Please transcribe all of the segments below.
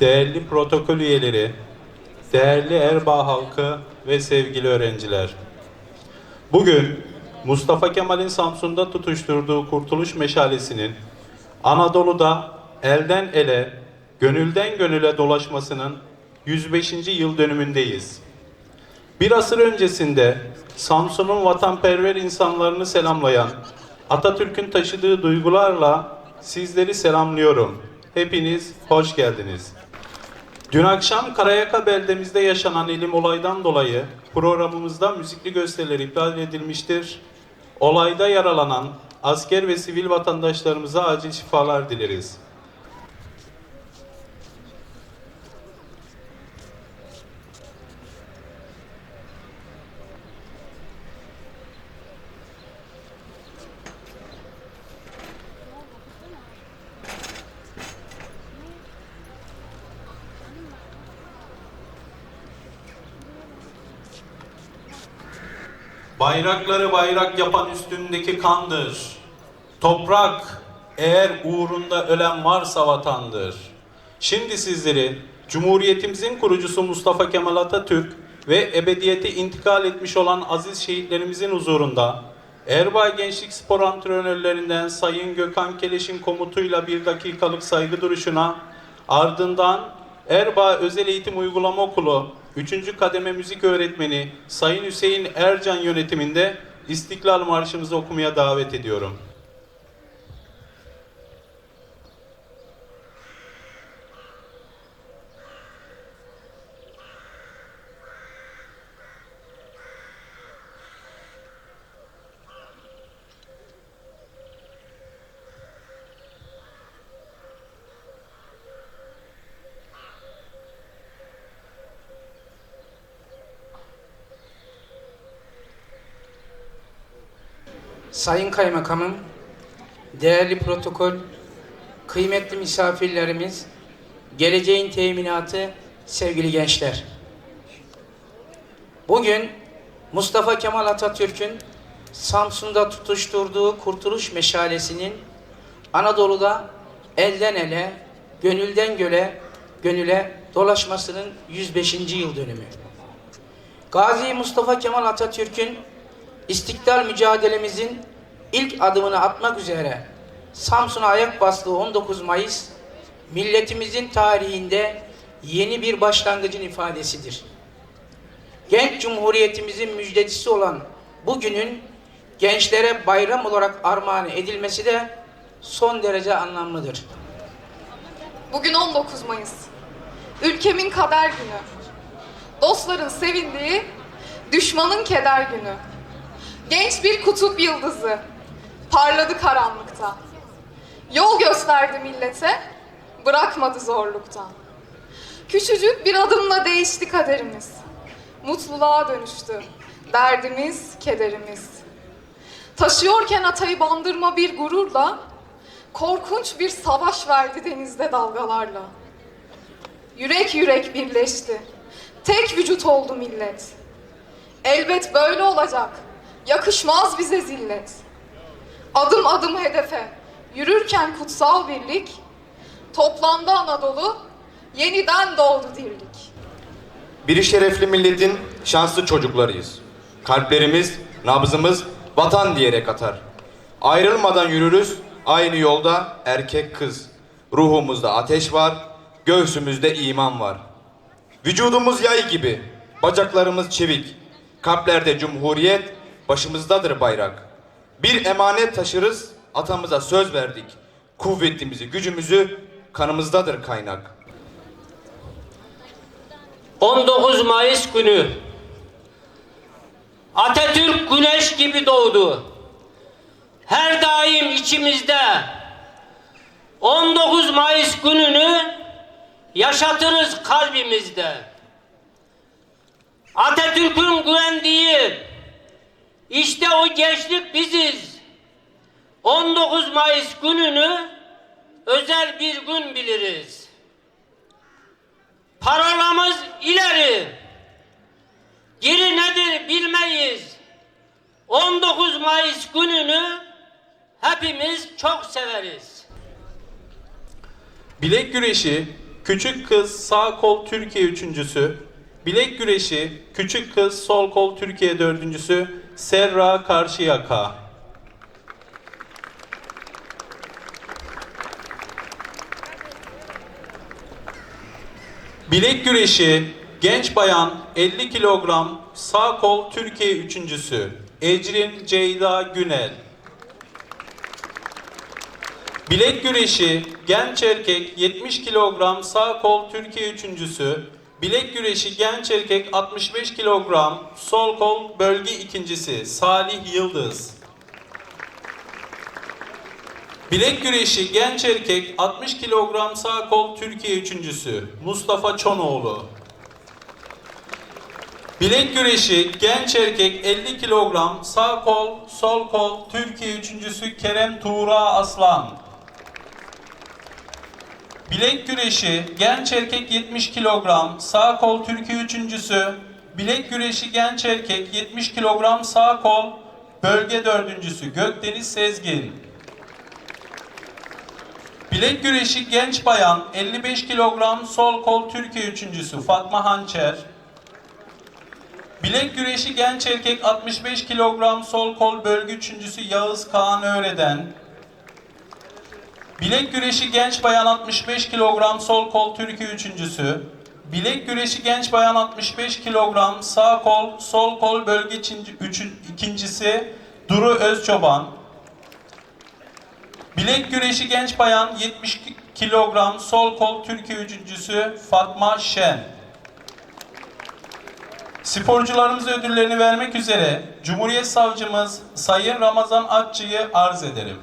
değerli protokol üyeleri, değerli Erbaa halkı ve sevgili öğrenciler. Bugün Mustafa Kemal'in Samsun'da tutuşturduğu Kurtuluş Meşalesi'nin Anadolu'da elden ele, gönülden gönüle dolaşmasının 105. yıl dönümündeyiz. Bir asır öncesinde Samsun'un vatanperver insanlarını selamlayan Atatürk'ün taşıdığı duygularla sizleri selamlıyorum. Hepiniz hoş geldiniz. Dün akşam Karayaka beldemizde yaşanan elim olaydan dolayı programımızda müzikli gösteriler iptal edilmiştir. Olayda yaralanan asker ve sivil vatandaşlarımıza acil şifalar dileriz. Bayrakları bayrak yapan üstündeki kandır. Toprak eğer uğrunda ölen varsa vatandır. Şimdi sizleri Cumhuriyetimizin kurucusu Mustafa Kemal Atatürk ve ebediyete intikal etmiş olan aziz şehitlerimizin huzurunda Erbaa Gençlik Spor Antrenörlerinden Sayın Gökhan Keleş'in komutuyla bir dakikalık saygı duruşuna ardından Erbaa Özel Eğitim Uygulama Okulu 3. kademe müzik öğretmeni Sayın Hüseyin Ercan yönetiminde İstiklal Marşımızı okumaya davet ediyorum. Sayın Kaymakamım, değerli protokol, kıymetli misafirlerimiz, geleceğin teminatı, sevgili gençler. Bugün Mustafa Kemal Atatürk'ün Samsun'da tutuşturduğu Kurtuluş Meşalesi'nin Anadolu'da elden ele, gönülden göle, gönüle dolaşmasının 105. yıl dönümü. Gazi Mustafa Kemal Atatürk'ün İstiklal mücadelemizin ilk adımını atmak üzere Samsun'a ayak bastığı 19 Mayıs milletimizin tarihinde yeni bir başlangıcın ifadesidir. Genç Cumhuriyetimizin müjdecisi olan bu günün gençlere bayram olarak armağan edilmesi de son derece anlamlıdır. Bugün 19 Mayıs. Ülkemin kader günü. Dostların sevindiği, düşmanın keder günü. Genç bir kutup yıldızı. Parladı karanlıkta. Yol gösterdi millete, bırakmadı zorluktan. Küçücük bir adımla değişti kaderimiz. Mutluluğa dönüştü. Derdimiz, kederimiz. Taşıyorken atayı bandırma bir gururla, korkunç bir savaş verdi denizde dalgalarla. Yürek yürek birleşti. Tek vücut oldu millet. Elbet böyle olacak. Yakışmaz bize zillet. Adım adım hedefe. Yürürken kutsal birlik. Toplandı Anadolu. Yeniden doğdu dirlik. Biri şerefli milletin şanslı çocuklarıyız. Kalplerimiz, nabzımız vatan diyerek atar. Ayrılmadan yürürüz aynı yolda erkek kız. Ruhumuzda ateş var, göğsümüzde iman var. Vücudumuz yay gibi, bacaklarımız çevik. Kalplerde cumhuriyet, başımızdadır bayrak. Bir emanet taşırız, atamıza söz verdik. Kuvvetimizi, gücümüzü kanımızdadır kaynak. 19 Mayıs günü Atatürk güneş gibi doğdu. Her daim içimizde 19 Mayıs gününü yaşatırız kalbimizde. Atatürk'ün güvendiği işte o gençlik biziz. 19 Mayıs gününü özel bir gün biliriz. Parolamız ileri. Geri nedir bilmeyiz. 19 Mayıs gününü hepimiz çok severiz. Bilek güreşi küçük kız sağ kol Türkiye üçüncüsü, bilek güreşi küçük kız sol kol Türkiye dördüncüsü Serra Karşıyaka. Bilek güreşi genç bayan 50 kilogram sağ kol Türkiye üçüncüsü Ecrin Ceyda Günel. Bilek güreşi genç erkek 70 kilogram sağ kol Türkiye üçüncüsü. Bilek güreşi genç erkek 65 kilogram sol kol bölge ikincisi Salih Yıldız. Bilek güreşi genç erkek 60 kilogram sağ kol Türkiye üçüncüsü Mustafa Çonoğlu. Bilek güreşi genç erkek 50 kilogram sağ kol sol kol Türkiye üçüncüsü Kerem Tuğra Aslan. Bilek güreşi genç erkek 70 kilogram sağ kol Türkiye üçüncüsü. Bilek güreşi genç erkek 70 kilogram sağ kol bölge dördüncüsü Gökdeniz Sezgin. Bilek güreşi genç bayan 55 kilogram sol kol Türkiye üçüncüsü Fatma Hançer. Bilek güreşi genç erkek 65 kilogram sol kol bölge üçüncüsü Yağız Kaan Öğreden. Bilek güreşi genç bayan 65 kilogram sol kol Türkiye üçüncüsü. Bilek güreşi genç bayan 65 kilogram sağ kol sol kol bölge ikinci- üçün- ikincisi Duru Özçoban. Bilek güreşi genç bayan 70 kilogram sol kol Türkiye üçüncüsü Fatma Şen. Sporcularımıza ödüllerini vermek üzere Cumhuriyet Savcımız Sayın Ramazan Akçı'yı arz ederim.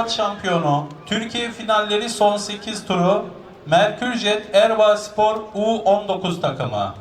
Kupa şampiyonu, Türkiye finalleri son 8 turu, Merkürjet Erva Spor U19 takımı.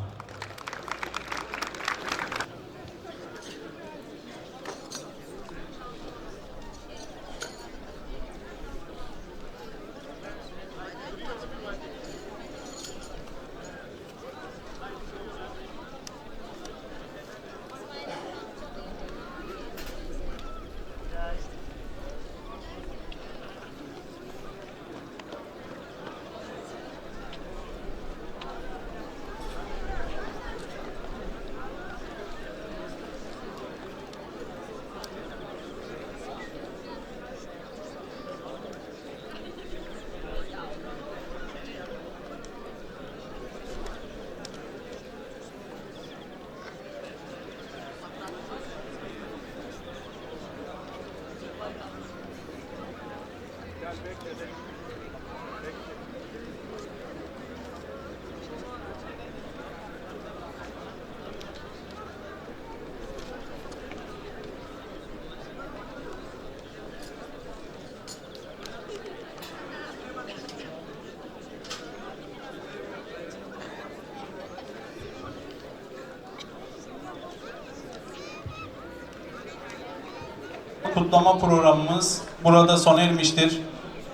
Kutlama programımız burada sona ermiştir.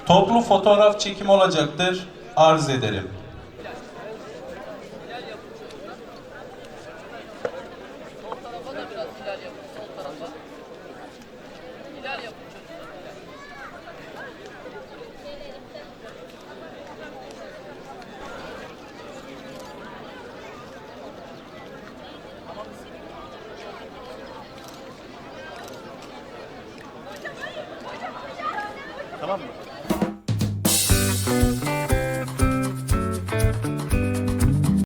Toplu fotoğraf çekimi olacaktır. Arz ederim.